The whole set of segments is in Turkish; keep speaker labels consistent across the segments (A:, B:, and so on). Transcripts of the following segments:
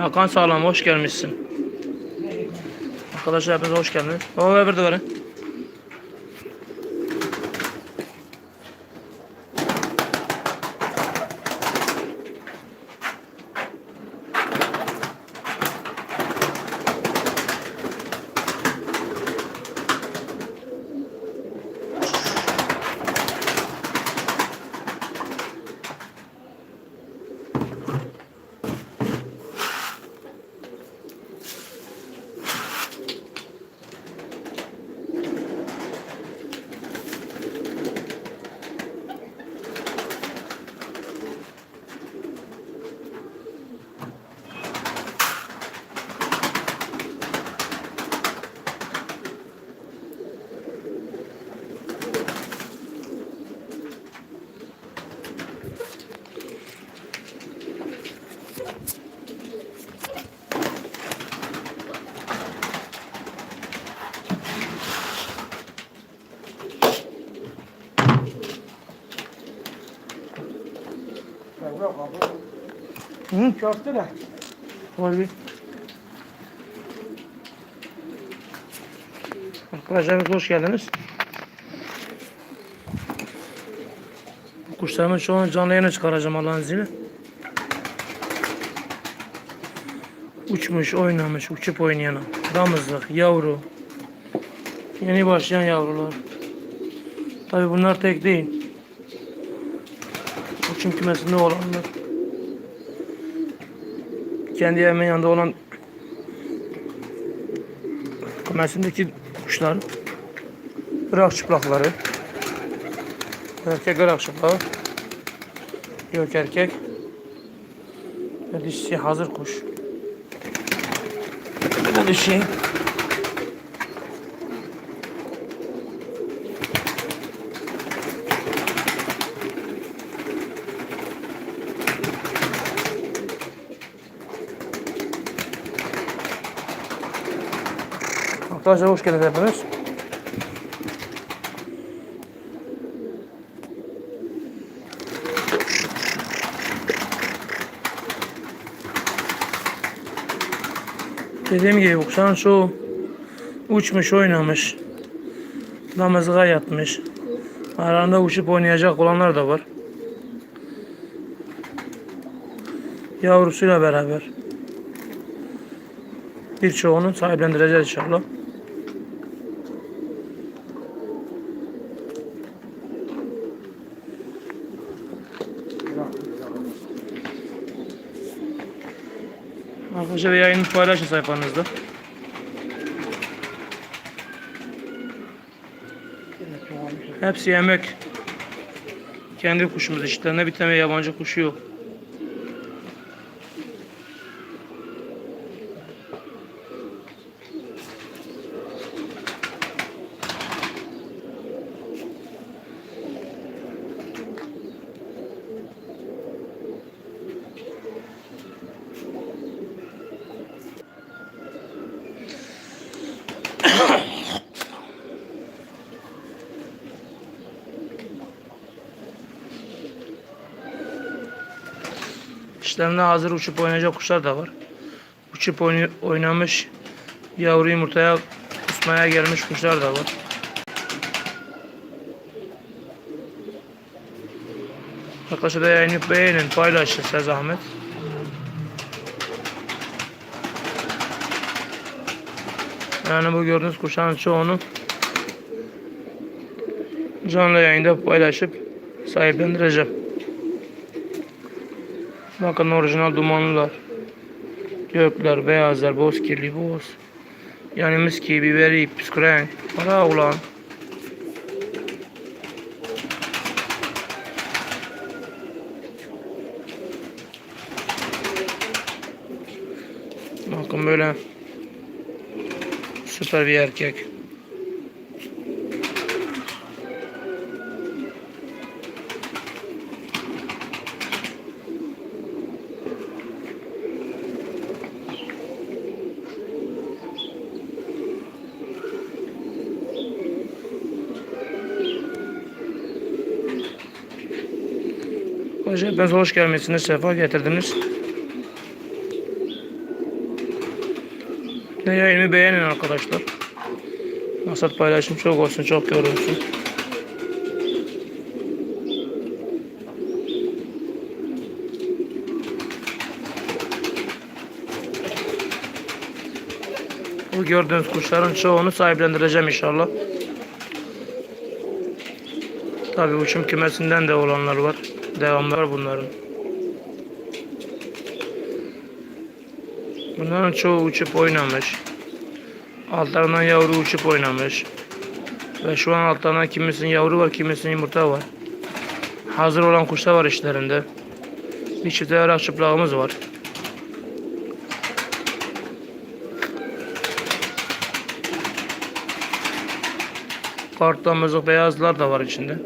A: Hakan Sağlam hoş gelmişsin. Arkadaşlar hepiniz hoş geldiniz. O öbür de verin. Hı?
B: Köfte de.
A: Var bir. Arkadaşlar hepiniz hoş geldiniz. Kuşlarımın çoğunu canlı yayına çıkaracağım Allah'ın izniyle. Uçmuş, oynamış, uçup oynayan, damızlık, yavru, yeni başlayan yavrular. Tabi bunlar tek değil. Uçum kümesinde olanlar. Kendi evimin yanında olan kümesindeki kuşlar. Irak çıplakları. Erkek Irak çıplağı. Yok erkek. Dişisi hazır kuş. De dişi. Arkadaşlar hoş geldiniz hepiniz. Dediğim gibi kuşağın çoğu uçmuş oynamış. Damızlığa yatmış. Aralarında uçup oynayacak olanlar da var. Yavrusuyla beraber. Birçoğunu sahiplendireceğiz inşallah. Arkadaşlar yayını paylaşın sayfanızda. Hepsi yemek. Kendi kuşumuz işte. Ne bir tane yabancı kuşu yok. İşlerinde hazır uçup oynayacak kuşlar da var. Uçup oynamış, yavru yumurtaya kusmaya gelmiş kuşlar da var. Arkadaşlar da yayını beğenin, paylaşın size zahmet. Yani bu gördüğünüz kuşların çoğunu canlı yayında paylaşıp sahiplendireceğim. Bakın orijinal dumanlılar. Gökler, beyazlar, boz kirli boz. Yani miski, biberi, püsküren. Para ulan. Bakın böyle süper bir erkek. Hepiniz hoş gelmişsiniz, sefa getirdiniz. Ne yayını beğenin arkadaşlar. Masat paylaşım çok olsun, çok yorulsun. Bu gördüğünüz kuşların çoğunu sahiplendireceğim inşallah. Tabii uçum kümesinden de olanlar var. Devamlı var bunların. Bunların çoğu uçup oynamış. Altlarından yavru uçup oynamış. Ve şu an altlarından kimisinin yavru var, kimisinin yumurta var. Hazır olan kuşlar var işlerinde. Bir çift yarak çıplağımız var. Karttan mızık beyazlar da var içinde.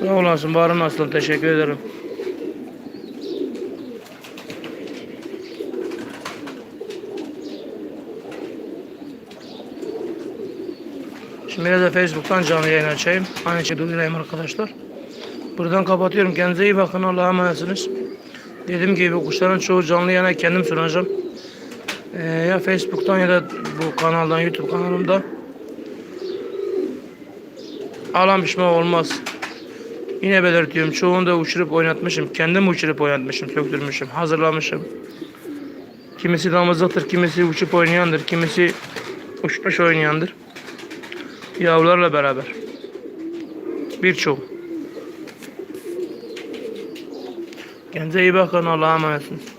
A: Sağ olasın Barın Aslan teşekkür ederim. Şimdi biraz da Facebook'tan canlı yayın açayım. Aynı şeyi duyurayım arkadaşlar. Buradan kapatıyorum. Kendinize iyi bakın. Allah'a emanetsiniz. Dediğim gibi kuşların çoğu canlı yayına kendim sunacağım. Ee, ya Facebook'tan ya da bu kanaldan, YouTube kanalımda. Alan pişman olmaz. Yine belirtiyorum. Çoğunu da uçurup oynatmışım. Kendim uçurup oynatmışım. Söktürmüşüm. Hazırlamışım. Kimisi damızlıktır. Kimisi uçup oynayandır. Kimisi uçmuş oynayandır. Yavrularla beraber. Birçoğu. Kendinize iyi bakın. Allah'a emanetsiniz.